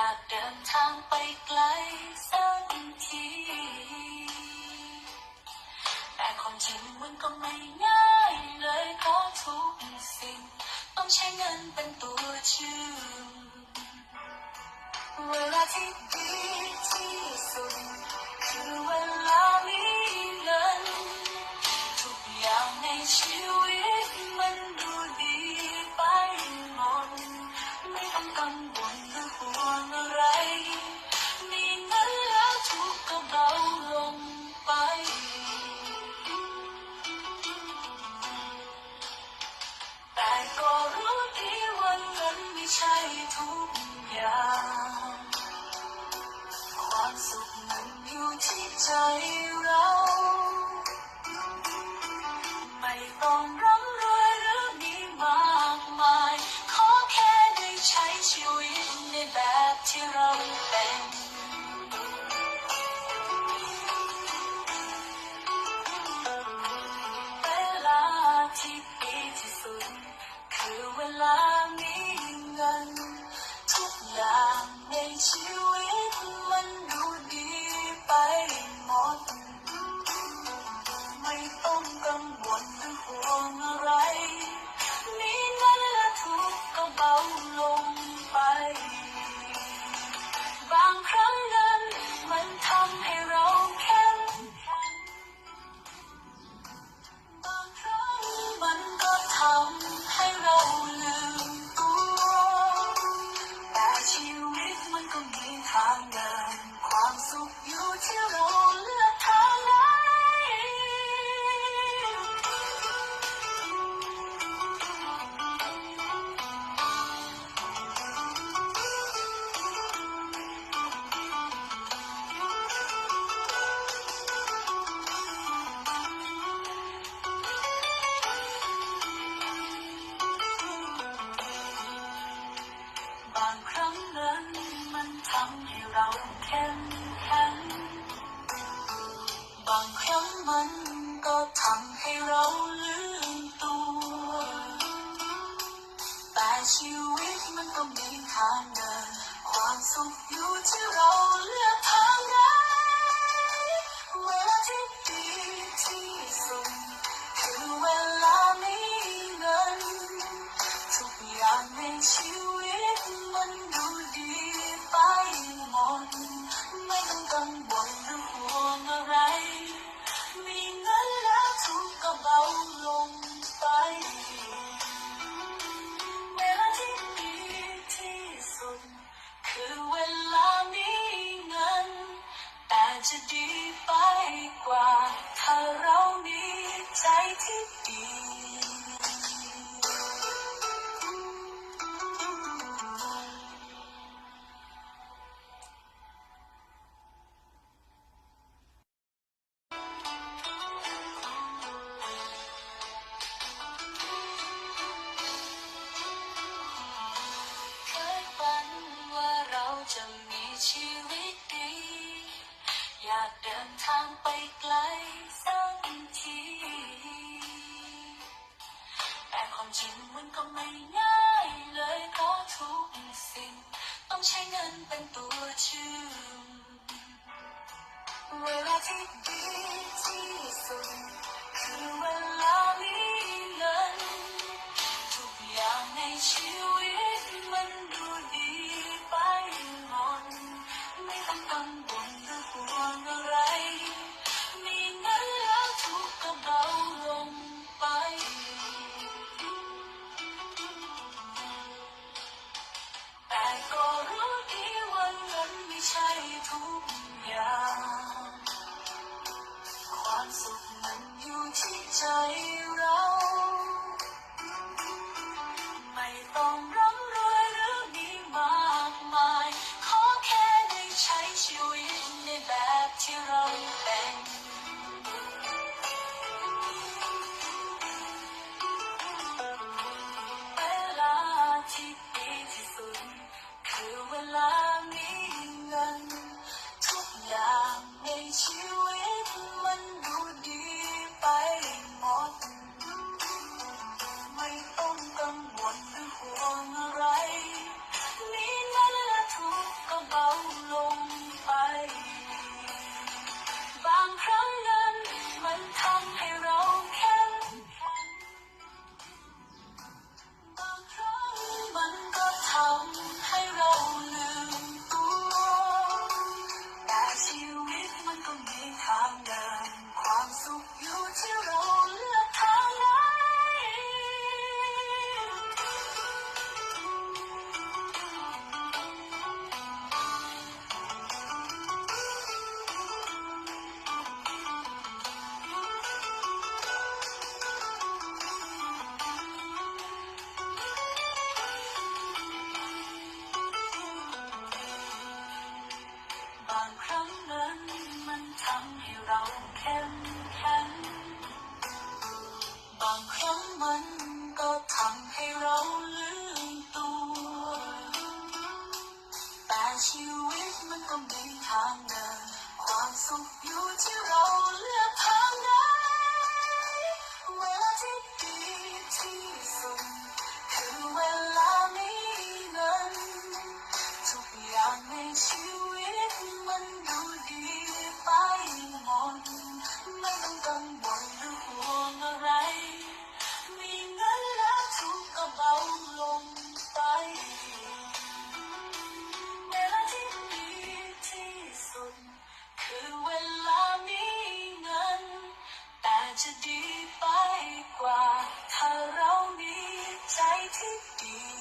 อยากเดินทางไปไกลสักที แต่ความจริงมันก็ไม่ง่ายเลยเพราะทุกสิ่ง ต้องใช้เงินเป็นตัวชื่อเวลาที่ สุขมันอยู่ที่ใจเรา ไม่ต้องรำ บางครั้งนั้นมันทำให้เราแข็งแข็งบางครั้งมันก็ทำให้เราลืมตัว แต่ชีวิตมันก็มีทางเดิน ความสุขอยู่ที่เราเลือกทางเดิน 在天边。 อยากเดินทางไปไกลสักทีแต่ความจริงมันก็ไม่ง่ายเลยก็ทุกสิ่ง ต้องใช้เงินเป็นตัวชื่อเวลาที่ดี ก็รู้ดีวันนั้นไม่ใช่ทุกอย่าง ความสุขมันอยู่ที่ใจางครั้งนั้น มันทำให้เราเข้มแข็งบางครั้งมันก็ทำให้เราลืมตัว แต่ชีวิตมันก็มีทางเดิน ความสุขอยู่ที่เราเลือกทางไหนเวลาที่ดีที่สุดคือเวลามีเงินทุกอย่างในชีวิ can be